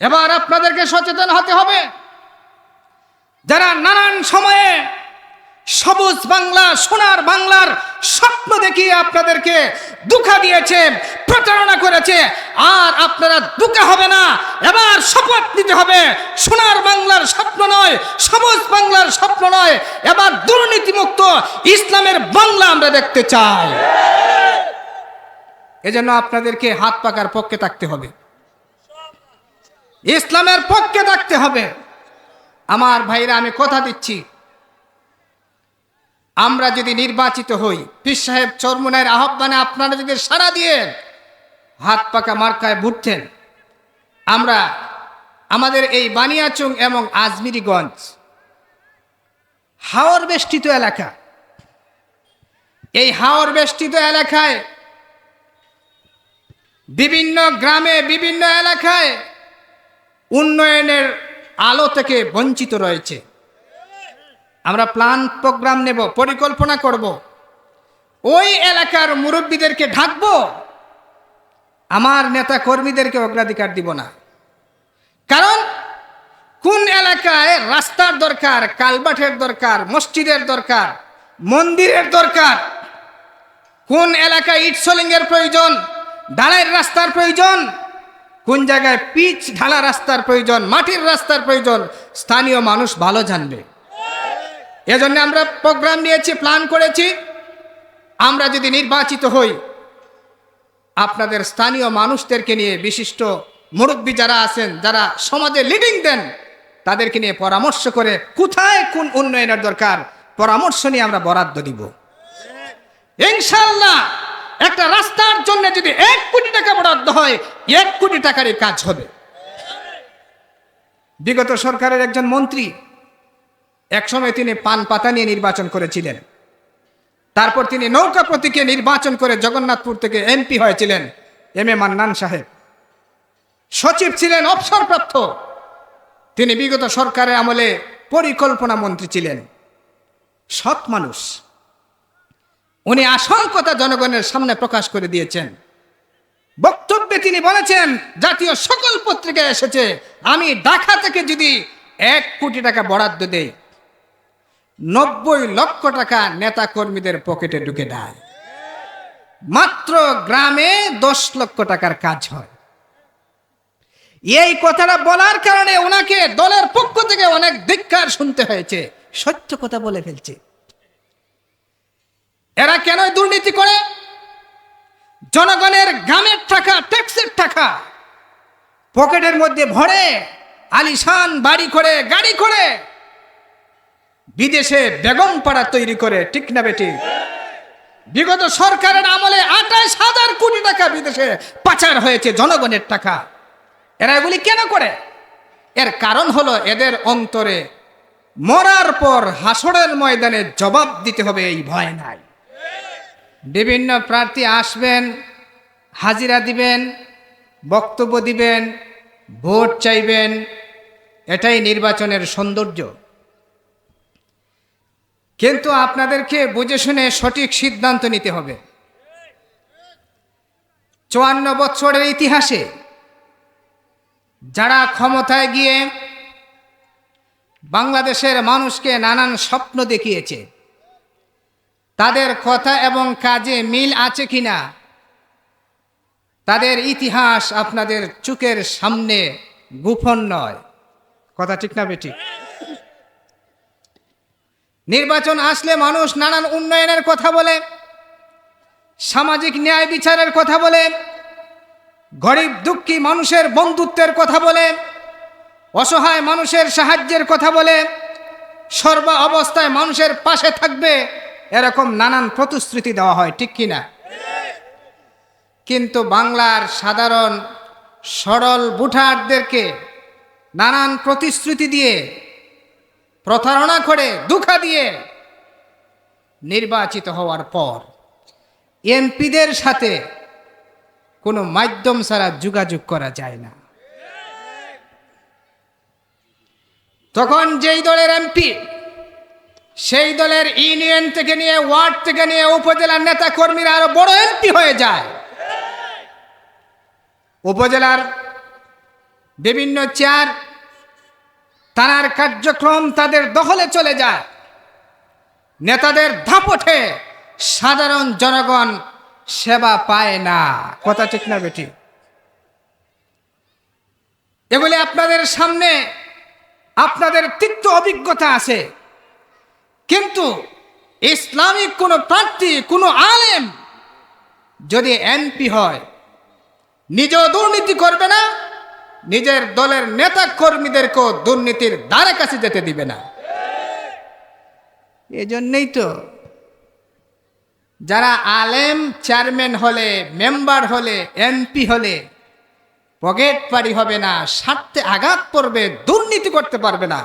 এবার আপনাদেরকে সচেতন হতে হবে। যারা নানান সময়ে সবুজ বাংলা, সোনার বাংলার স্বপ্ন দেখিয়ে আপনাদেরকে দুঃখা দিয়েছে, প্রতারণা করেছে, আর আপনারা দুঃখা হবে না। এবার শপথ নিতে হবে। সোনার বাংলার স্বপ্ন নয়, সবুজ বাংলার স্বপ্ন নয়। এবার দুর্নীতিমুক্ত ইসলামের বাংলা আমরা দেখতে চাই। এজন্য আপনাদেরকে হাত পাকার পক্ষে থাকতে হবে। ইসলামের পক্ষে থাকতে হবে। আমার ভাইরা, আমি কথা দিচ্ছি। আমরা যদি নির্বাচিত হই, পীর সাহেব চরমুনায়ের আহ্বানে আপনারা যদি সাড়া দিয়ে হাত পাকা মার্কায় ভুটতেন আমরা আমাদের এই বানিয়াচুং এবং আজমিরিগঞ্জ, হাওর বেষ্টিত এলাকা, এই হাওর বেষ্টিত এলাকায় বিভিন্ন গ্রামে বিভিন্ন এলাকায় উন্নয়নের আলো থেকে বঞ্চিত রয়েছে। আমরা প্ল্যান প্রোগ্রাম নেব, পরিকল্পনা করব। ওই এলাকার মুরব্বীদেরকে ঢাকবো। আমার নেতা কর্মীদেরকে অগ্রাধিকার দিব না। কারণ কোন এলাকায় রাস্তার দরকার, কালবাটের দরকার, মসজিদের দরকার, মন্দিরের দরকার, কোন এলাকায় ইটসলিংয়ের প্রয়োজন ঢালাইয়ের রাস্তার প্রয়োজন কোন জায়গায় পিচ ঢালা রাস্তার প্রয়োজন, মাটির রাস্তার প্রয়োজন, স্থানীয় মানুষ ভালো জানবে। এজন্য আমরা প্রোগ্রাম নিয়েছি প্ল্যান করেছি। আমরা যদি নির্বাচিত হই, আপনাদের স্থানীয় মানুষদেরকে নিয়ে বিশিষ্ট মুরব্বী যারা আছেন, যারা সমাজে লিডিং দেন, তাদেরকে নিয়ে পরামর্শ করে কোথায় কোন উন্নয়নের দরকার, পরামর্শ নিয়ে আমরা বরাদ্দ দিব। ইনশাল্লাহ একটা রাস্তার জন্য যদি এক কোটি টাকা বরাদ্দ হয়, এক কোটি টাকারই কাজ হবে। বিগত সরকারের একজন মন্ত্রী একসময় তিনি পান পাতা নিয়ে নির্বাচন করেছিলেন। তারপর তিনি নৌকা প্রতীকে নির্বাচন করে জগন্নাথপুর থেকে এমপি হয়েছিলেন, এম এ মান্নান সাহেব। সচিব ছিলেন অবসরপ্রাপ্ত। তিনি বিগত সরকারের আমলে পরিকল্পনা মন্ত্রী ছিলেন। সৎ মানুষ। উনি আসল কথা জনগণের সামনে প্রকাশ করে দিয়েছেন। বক্তব্যে তিনি বলেছেন, জাতীয় সকল পত্রিকায় এসেছে, আমি ঢাকা থেকে যদি এক কোটি টাকা বরাদ্দ দেই, নব্বই লক্ষ টাকা নেতা কর্মীদের পকেটে ঢুকে দেয়। মাত্র গ্রামে দশ লক্ষ টাকার কাজ হয়। এই কথাটা বলার কারণে ওনাকে দলের পক্ষ থেকে অনেক ধিক্কার শুনতে হয়েছে। সত্য কথা বলে ফেলছে। এরা কেন দুর্নীতি করে? জনগণের গ্রামের টাকা, ট্যাক্সের টাকা, পকেটের মধ্যে ভরে, আলিশান বাড়ি করে, গাড়ি করে, বিদেশে বেগম পাড়া তৈরি করে, ঠিক না বেটি? বিগত সরকারের আমলে আঠাশ হাজার কোটি টাকা বিদেশে পাচার হয়েছে জনগণের টাকা। এরা এগুলি কেন করে? এর কারণ হলো এদের অন্তরে মরার পর হাসরের ময়দানে জবাব দিতে হবে এই ভয় নাই। বিভিন্ন প্রার্থী আসবেন, হাজিরা দিবেন, বক্তব্য দিবেন, ভোট চাইবেন। এটাই নির্বাচনের সৌন্দর্য। কিন্তু আপনাদেরকে বুঝে শুনে সঠিক সিদ্ধান্ত নিতে হবে। চুয়ান্ন বছরের ইতিহাসে যারা ক্ষমতায় গিয়ে বাংলাদেশের মানুষকে নানান স্বপ্ন দেখিয়েছে তাদের কথা এবং কাজে মিল আছে কিনা? তাদের ইতিহাস আপনাদের চোখের সামনে গোপন নয়। কথা ঠিক না বেঠিক? নির্বাচন আসলে মানুষ নানান উন্নয়নের কথা বলে, সামাজিক ন্যায় বিচারের কথা বলে, গরিব দুঃখী মানুষের বন্ধুত্বের কথা বলে, অসহায় মানুষের সাহায্যের কথা বলে সর্ব অবস্থায় মানুষের পাশে থাকবে এরকম নানান প্রতিশ্রুতি দেওয়া হয়, ঠিক কিনা কিন্তু বাংলার সাধারণ সরল বুঠারদেরকে নানান প্রতিশ্রুতি দিয়ে, প্রতারণা করে দুঃখা দিয়ে নির্বাচিত হওয়ার পর এমপিদের সাথে কোনো মাধ্যম ছাড়া যোগাযোগ করা যায় না। তখন যেই দলের এমপি সেই দলের ইউনিয়ন থেকে নিয়ে ওয়ার্ড থেকে নিয়ে উপজেলার নেতা কর্মীরা আরও বড় এমপি হয়ে যায়। উপজেলার বিভিন্ন চেয়ার তারার কার্যক্রম তাদের দখলে চলে যায়। নেতাদের ধাপটে সাধারণ জনগণ সেবা পায় না। কথা ঠিক না বেটি এগুলি আপনাদের সামনে আপনাদের তিক্ত অভিজ্ঞতা আছে। কিন্তু ইসলামিক কোনো প্রার্থী, কোনো আলেম যদি এমপি হয় নিজেও দুর্নীতি করবে না, নিজের দলের নেতা কর্মীদেরকেও দুর্নীতির দ্বারে কাছে যেতে দিবে না। এজন্যই তো যারা আলেম চেয়ারম্যান হলে, মেম্বার হলে, এমপি হলে পকেট পারি হবে না, স্বার্থে আঘাত পড়বে দুর্নীতি করতে পারবে না।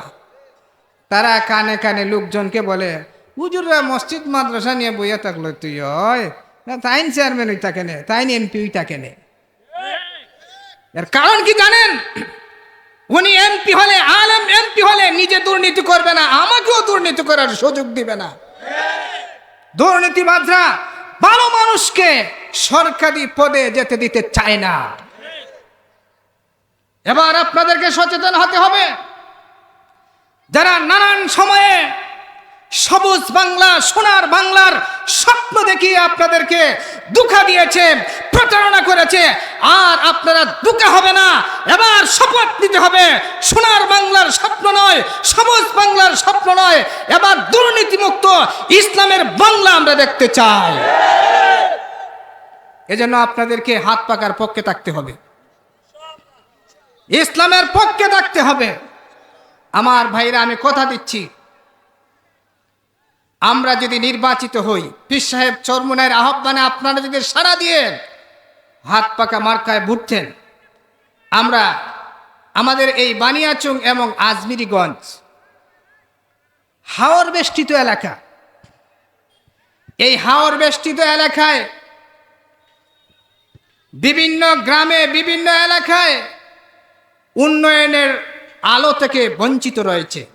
তারা কানে কানে লোকজনকে বলে, হুজুররা মসজিদ, মাদ্রাসা নিয়ে বইয়া থাকল তুই হয় তাইন চেয়ারম্যান ওই তাকে নে, তাইন এমপি ওই তাকে নে। এর কারণ কি জানেন? উনি এমপি হলে, আলেম এমপি হলে নিজে দুর্নীতি করবে না, আমাকেও দুর্নীতি করার সুযোগ দিবে না। দুর্নীতিবাদরা ভালো মানুষকে সরকারি পদে যেতে দিতে চায় না। এবার আপনাদেরকে সচেতন হতে হবে। যারা নানান সময়ে সবুজ বাংলা, সোনার বাংলার স্বপ্ন দেখিয়ে আপনাদেরকে দুঃখা দিয়েছে, প্রতারণা করেছে, আর আপনারা দুঃখা হবে না। এবার শপথ নিতে হবে। সোনার বাংলার স্বপ্ন নয়, সবুজ বাংলার স্বপ্ন নয়। এবার দুর্নীতিমুক্ত ইসলামের বাংলা আমরা দেখতে চাই। এজন্য আপনাদেরকে হাত পাকার পক্ষে থাকতে হবে। ইসলামের পক্ষে থাকতে হবে। আমার ভাইরা, আমি কথা দিচ্ছি। আমরা যদি নির্বাচিত হই, পীর সাহেব চরমুনায়ের আহ্বানে আপনারা যদি সাড়া দিয়ে হাত পাকা মার্কায় ভুটছেন আমরা আমাদের এই বানিয়াচুং এবং আজমিরিগঞ্জ, হাওর বেষ্টিত এলাকা, এই হাওর বেষ্টিত এলাকায়, বিভিন্ন গ্রামে বিভিন্ন এলাকায় উন্নয়নের আলো থেকে বঞ্চিত রয়েছে।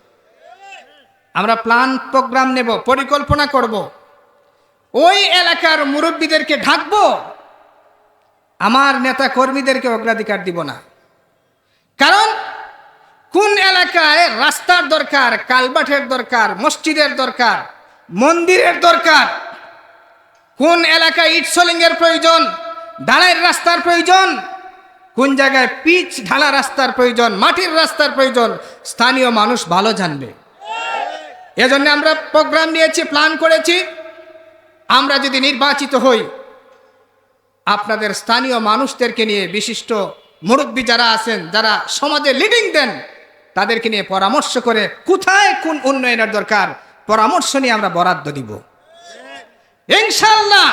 আমরা প্ল্যান প্রোগ্রাম নেব, পরিকল্পনা করব। ওই এলাকার মুরব্বীদেরকে ঢাকবো। আমার নেতা কর্মীদেরকে অগ্রাধিকার দিব না। কারণ কোন এলাকায় রাস্তার দরকার কালবাঠের দরকার, মসজিদের দরকার, মন্দিরের দরকার, কোন এলাকায় ইটসলিংয়ের প্রয়োজন ঢালাইয়ের রাস্তার প্রয়োজন কোন জায়গায় পিচ ঢালা রাস্তার প্রয়োজন, মাটির রাস্তার প্রয়োজন, স্থানীয় মানুষ ভালো জানবে। এজন্য আমরা প্রোগ্রাম নিয়েছি প্ল্যান করেছি। আমরা যদি নির্বাচিত হই, আপনাদের স্থানীয় মানুষদেরকে নিয়ে বিশিষ্ট মুরব্বী যারা আছেন, যারা সমাজে লিডিং দেন, তাদেরকে নিয়ে পরামর্শ করে কোথায় কোন উন্নয়নের দরকার, পরামর্শ নিয়ে আমরা বরাদ্দ দিব। ইনশাল্লাহ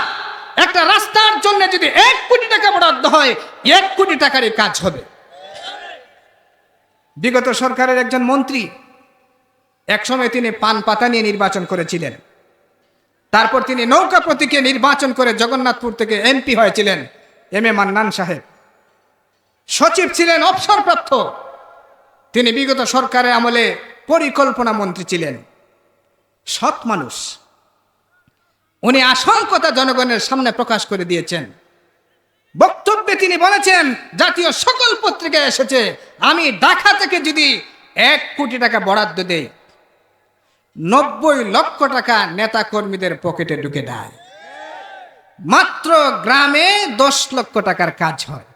একটা রাস্তার জন্য যদি এক কোটি টাকা বরাদ্দ হয়, এক কোটি টাকারই কাজ হবে। বিগত সরকারের একজন মন্ত্রী একসময় তিনি পান পাতা নিয়ে নির্বাচন করেছিলেন। তারপর তিনি নৌকা প্রতীকে নির্বাচন করে জগন্নাথপুর থেকে এমপি হয়েছিলেন, এম এ মান্নান সাহেব। সচিব ছিলেন অবসরপ্রাপ্ত। তিনি বিগত সরকারের আমলে পরিকল্পনা মন্ত্রী ছিলেন। সৎ মানুষ। উনি আসল কথা জনগণের সামনে প্রকাশ করে দিয়েছেন। বক্তব্যে তিনি বলেছেন, জাতীয় সকল পত্রিকায় এসেছে, আমি ঢাকা থেকে যদি এক কোটি টাকা বরাদ্দ দেই, নব্বই লক্ষ টাকা নেতা কর্মীদের পকেটে ঢুকে দেয়। মাত্র গ্রামে দশ লক্ষ টাকার কাজ হয়।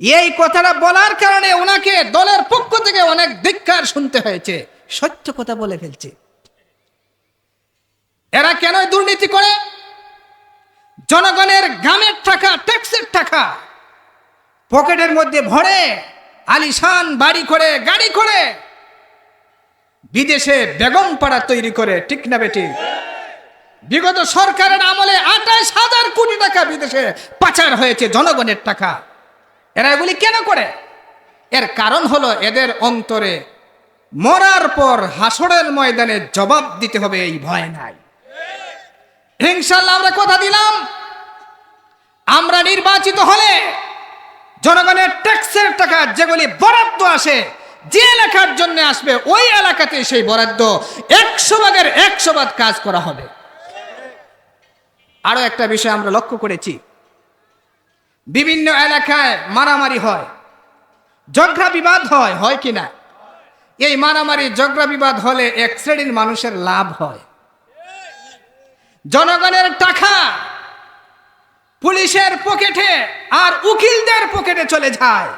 এই কথাটা বলার কারণে ওনাকে দলের পক্ষ থেকে অনেক ধিক্কার শুনতে হয়েছে। সত্য কথা বলে ফেলছে। এরা কেন দুর্নীতি করে? জনগণের গ্রামের টাকা, ট্যাক্সের টাকা, পকেটের মধ্যে ভরে, আলিশান বাড়ি করে, গাড়ি করে, বিদেশে বেগম পাড়া তৈরি করে, ঠিক না বেটি? বিগত সরকারের আমলে আঠাশ হাজার কোটি টাকা বিদেশে পাচার হয়েছে জনগণের টাকা। এরা এগুলি কেন করে? এর কারণ হলো এদের অন্তরে মরার পর হাসরের ময়দানে জবাব দিতে হবে এই ভয় নাই। ইনশাল্লাহ আমরা কথা দিলাম। আমরা নির্বাচিত হলে জনগণের ট্যাক্সের টাকা যেগুলি বরাদ্দ আসে, যে এলাকার জন্য আসবে, ওই এলাকাতে সেই বরাদ্দ একশো ভাগের একশো ভাগ কাজ করা হবে। আরও একটা বিষয় আমরা লক্ষ্য করেছি। বিভিন্ন এলাকায় মারামারি হয়। ঝগড়া বিবাদ হয় হয় কি না? এই মারামারি, ঝগড়া বিবাদ হলে এক শ্রেণির মানুষের লাভ হয়। জনগণের টাকা পুলিশের পকেটে আর উকিলদের পকেটে চলে যায়।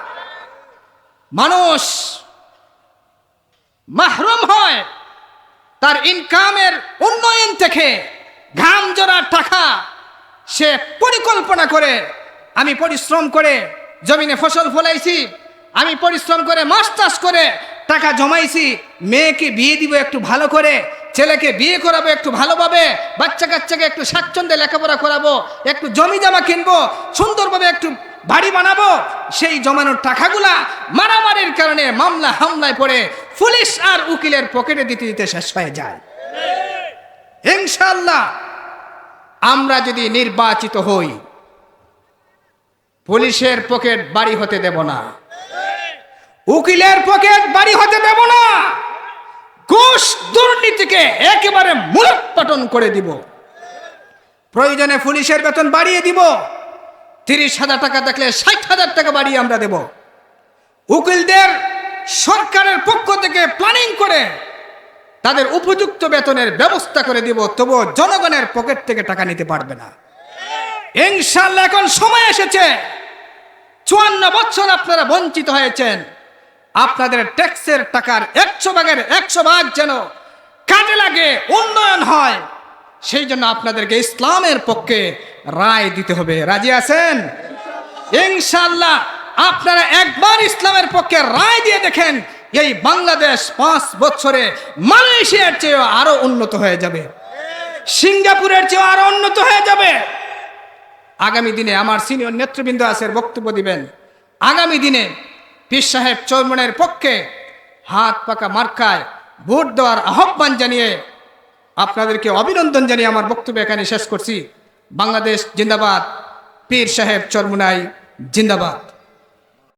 মানুষ মাহরুম হয়, তার ইনকামের উন্নয়ন থেকে ঘাম জোড়ার টাকা সে পরিকল্পনা করে, আমি পরিশ্রম করে জমিনে ফসল ফলাইছি, আমি পরিশ্রম করে মাছ চাষ করে টাকা জমাইছি, মেয়েকে বিয়ে দিব একটু ভালো করে ছেলেকে বিয়ে করাবো, একটু ভালোভাবে বাচ্চা কাচ্চাকে একটু স্বাচ্ছন্দ্যে লেখাপড়া করাবো, একটু জমি জামা কিনবো, সুন্দরভাবে একটু বাড়ি বানাবো, সেই জমানোর টাকাগুলা মারামারির কারণে মামলা হামলায় পড়ে পুলিশ আর উকিলের পকেটে দিতে দিতে শেষ হয়ে যায়। ইনশাল্লাহ আমরা যদি নির্বাচিত হই, পুলিশের পকেট বাড়ি হতে দেব না। উকিলের পকেট বাড়ি হতে দেব না। ঘুষ দুর্নীতিকে একেবারে মূলোৎপাটন করে দিব। প্রয়োজনে পুলিশের বেতন বাড়িয়ে দিব। তিরিশ হাজার টাকা থাকলে ষাট হাজার টাকা বাড়িয়ে আমরা দেব। উকিলদের সরকারের পক্ষ থেকে প্ল্যানিং করে তাদের উপযুক্ত বেতনের ব্যবস্থা করে দিব, তবুও জনগণের পকেট থেকে টাকা নিতে পারবে না। ইনশাল্লাহ এখন সময় এসেছে। চুয়ান্ন বছর আপনারা বঞ্চিত হয়েছেন। আপনাদের ট্যাক্সের টাকার একশো ভাগের একশো ভাগ যেন কাজে লাগে, উন্নয়ন হয়, সেই জন্য আপনাদেরকে ইসলামের পক্ষে রায় দিতে হবে। রাজি আছেন? ইনশাল্লাহ আপনারা একবার ইসলামের পক্ষে রায় দিয়ে দেখেন, এই বাংলাদেশ পাঁচ বছরে মালয়েশিয়ার চেয়েও আরও উন্নত হয়ে যাবে। সিঙ্গাপুরের চেয়েও আরও উন্নত হয়ে যাবে। আগামী দিনে আমার সিনিয়র নেতৃবৃন্দ আছে, বক্তব্য দিবেন। আগামী দিনে পীর সাহেব চৌমনের পক্ষে হাত পাকা মার্কায় ভোট দেওয়ার আহ্বান জানিয়ে আপনাদেরকে অভিনন্দন জানিয়ে আমার বক্তব্য এখানে শেষ করছি। বাংলাদেশ জিন্দাবাদ, পীর সাহেব চরমুনাই জিন্দাবাদ।